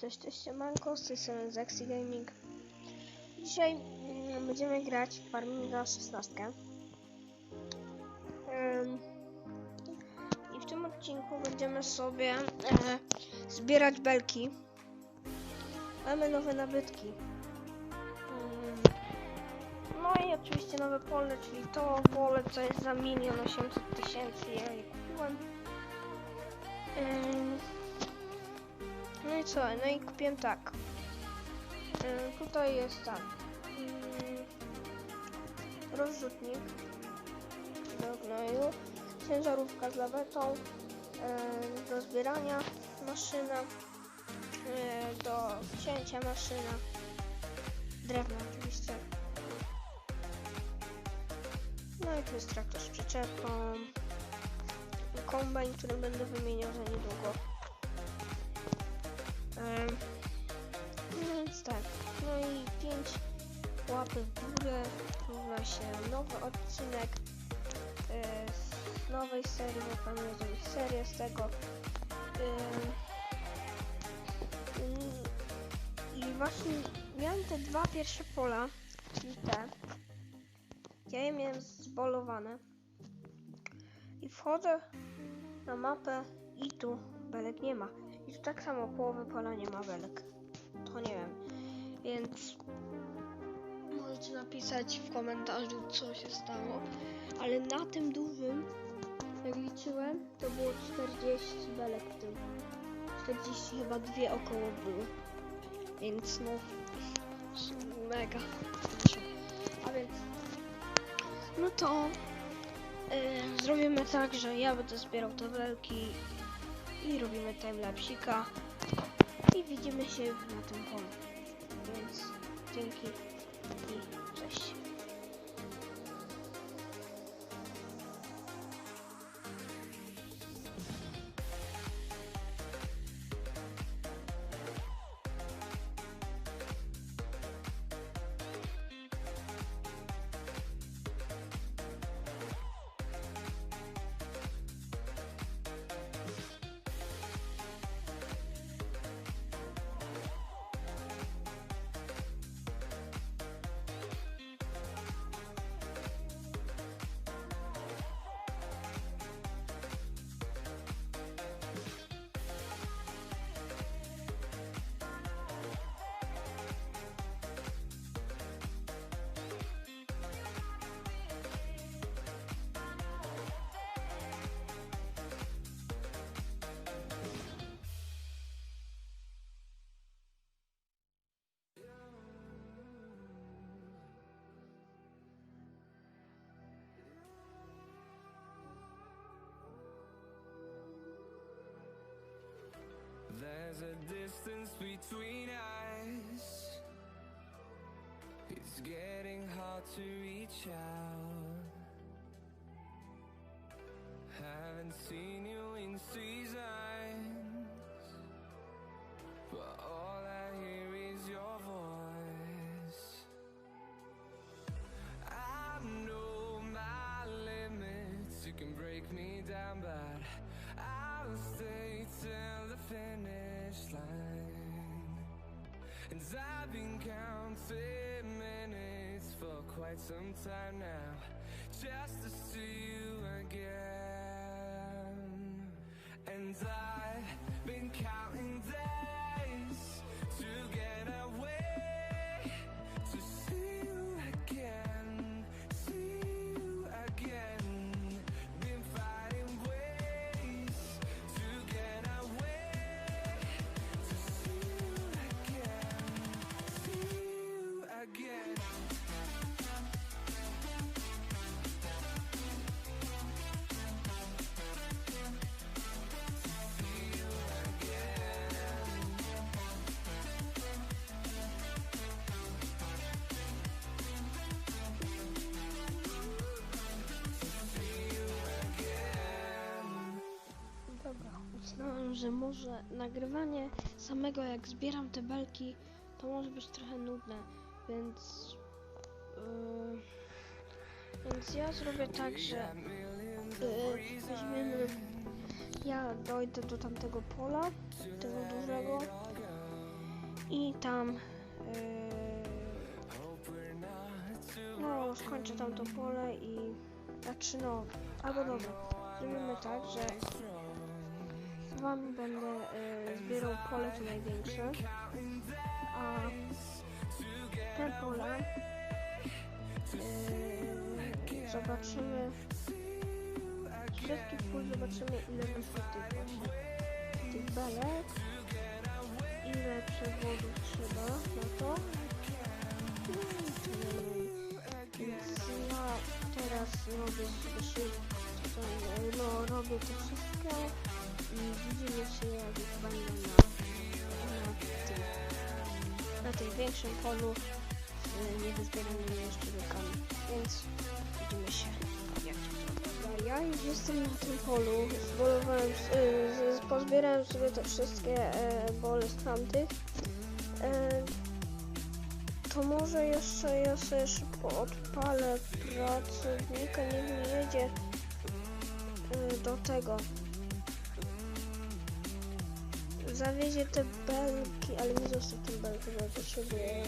Cześć, cześć, siemanko, z tej strony Zexy Gaming. Dzisiaj mm, będziemy grać w Farminga 16. Ym, I w tym odcinku będziemy sobie e, zbierać belki. Mamy nowe nabytki. Ym, no i oczywiście nowe pole, czyli to pole, co jest za milion osiemset tysięcy, ja je kupiłem. No i co? No i kupiłem tak. Yy, tutaj jest tak. Yy, rozrzutnik do gnoju, ciężarówka z lawetą, yy, do zbierania maszyna, yy, do cięcia maszyna, drewno oczywiście. No i tu jest traktor z przyczepą, kombajn, który będę wymieniał za niedługo. No więc tak, no i 5 łapy w górę równa się nowy odcinek z nowej serii, bo planuję zrobić serię z tego. Mm, I właśnie miałem te dwa pierwsze pola, czyli te. Ja je miałem zbolowane. I wchodzę na mapę i tu belek nie ma. I tak samo połowy pola nie ma belek. To nie wiem. Więc możecie napisać w komentarzu co się stało. Ale na tym dużym, jak liczyłem, to było 40 belek w tym. 40 chyba dwie około było. Więc no mega. A więc no to yy, zrobimy tak, że ja będę zbierał te belki i robimy timelapsika i widzimy się na tym polu. Więc dzięki i cześć. A distance between us. It's getting hard to reach out. Haven't seen you in seasons, Been counting minutes for quite some time now, just to see you again. And I've been counting days to get że może nagrywanie samego jak zbieram te belki to może być trochę nudne, więc yy, więc ja zrobię tak, że yy, weźmiemy ja dojdę do tamtego pola, tego dużego I tam... Yy, no, skończę tam to pole i... Znaczy no, albo dobra, zrobimy tak, że z wami będę yy, zbierał pole to największe, a te pole yy, zobaczymy. Z wszystkich pól zobaczymy ile weszło tych właśnie tych belek. Ile przewodów trzeba na to. No więc ja teraz robię no robię to wszystko większym polu z niewyzbieranymi jeszcze belkami więc widzimy się zrobię. Ja już jestem na tym polu, zbolowałem, y, pozbierałem sobie te wszystkie e, bole z tamtych. E, to może jeszcze ja sobie szybko odpalę pracownika, niech mi jedzie y, do tego. Zawiezie te belki, ale nie zostaw ten belki, bo potrzebuję.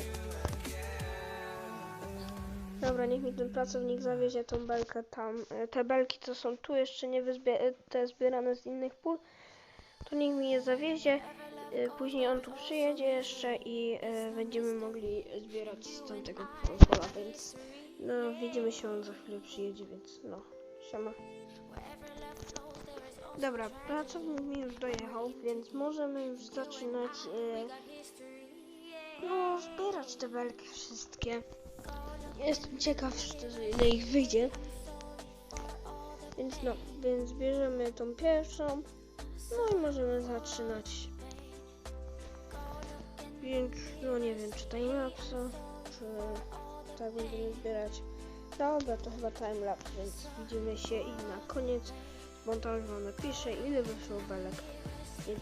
Dobra, niech mi ten pracownik zawiezie tą belkę tam. E, Te belki, co są tu jeszcze nie e, te zbierane z innych pól, to niech mi je zawiezie. E, Później on tu przyjedzie jeszcze i będziemy mogli zbierać z tamtego pola, więc no widzimy się, on za chwilę przyjedzie, więc no, siema. Dobra, pracownik mi już dojechał, więc możemy już zaczynać e, no, zbierać te belki wszystkie. Jestem ciekaw, ile ich wyjdzie. Więc no, więc bierzemy tą pierwszą. No i możemy zaczynać. Więc no nie wiem, czy timelapse, czy tak będziemy zbierać. Dobra, to chyba timelapse, więc widzimy się i na koniec montażu wam napiszę ile wyszło belek. Więc.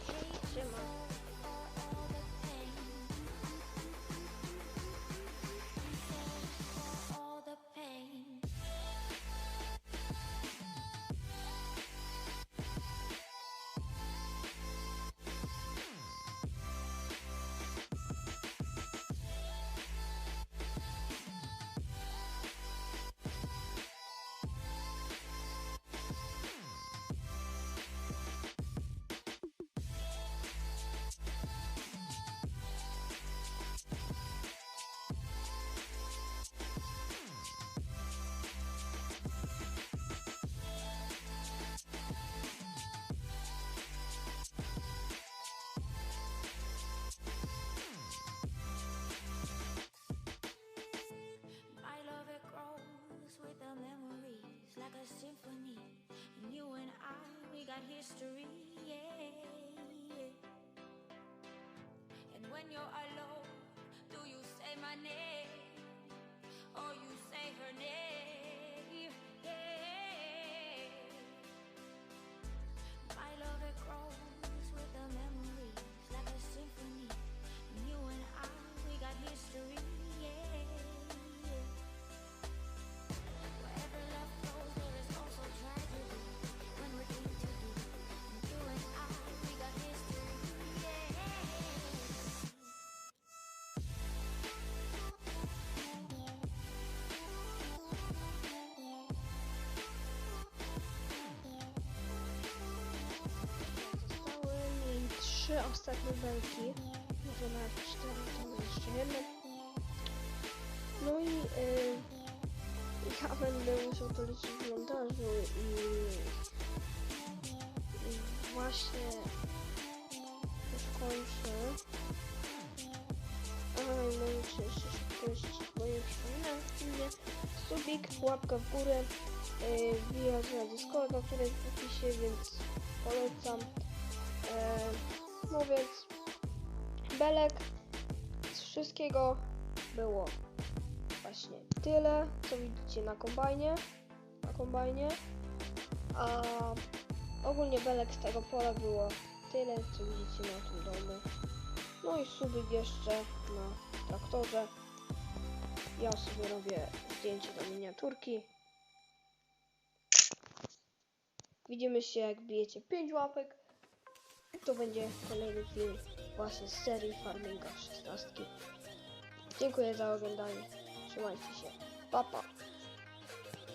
A symphony. And you and I, we got history, yeah. And when you're alone, do you say my name trzy ostatnie belki. Może nawet cztery, to jeszcze jedno. No i y, ja będę musiał to liczyć w montażu i, i właśnie już kończę. A i możecie jeszcze szybko jeszcze moje przypominam filmie. Subik, łapka w górę, yy, wbijać na Discorda, który jest w opisie, więc polecam. E, no więc belek z wszystkiego było właśnie tyle, co widzicie na kombajnie. Na kombajnie. A ogólnie belek z tego pola było tyle, co widzicie na tym domu. No i subik jeszcze na traktorze. Ja sobie robię zdjęcie do miniaturki. Widzimy się jak bijecie 5 łapek. To będzie kolejny film właśnie z serii Farminga 16. Dziękuję za oglądanie. Trzymajcie się. Pa, pa.